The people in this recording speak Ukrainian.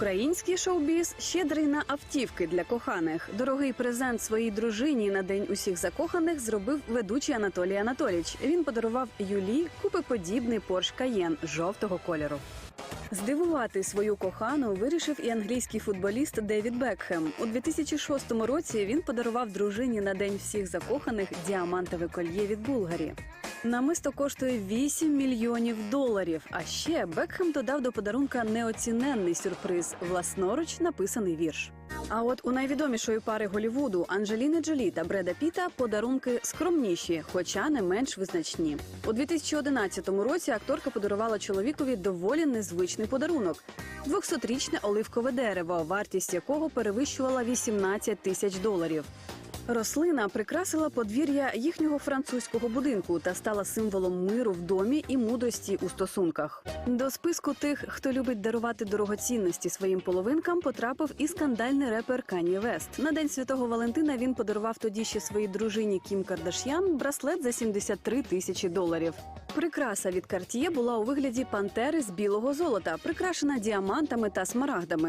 Український шоу-біз щедрий на автівки для коханих. Дорогий презент своїй дружині на день усіх закоханих зробив ведучий Анатолій Анатоліч. Він подарував Юлі купиподібний Porsche Cayenne жовтого кольору. Здивувати свою кохану вирішив і англійський футболіст Девід Бекхем. У 2006 році він подарував дружині на день всіх закоханих діамантове кольє від Булгарі. Намисто коштує 8 мільйонів доларів. А ще Бекхем додав до подарунка неоціненний сюрприз власноруч написаний вірш. А от у найвідомішої пари Голівуду Анджеліни Джолі та Бреда Піта подарунки скромніші, хоча не менш визначні. У 2011 році акторка подарувала чоловікові доволі незвичний подарунок: 200-річне оливкове дерево, вартість якого перевищувала 18 тисяч доларів. Рослина прикрасила подвір'я їхнього французького будинку та стала символом миру в домі і мудрості у стосунках. До списку тих, хто любить дарувати дорогоцінності своїм половинкам, потрапив і скандальний репер Кані Вест. На день святого Валентина він подарував тоді ще своїй дружині Кім Кардаш'ян браслет за 73 тисячі доларів. Прикраса від Cartier була у вигляді пантери з білого золота, прикрашена діамантами та смарагдами.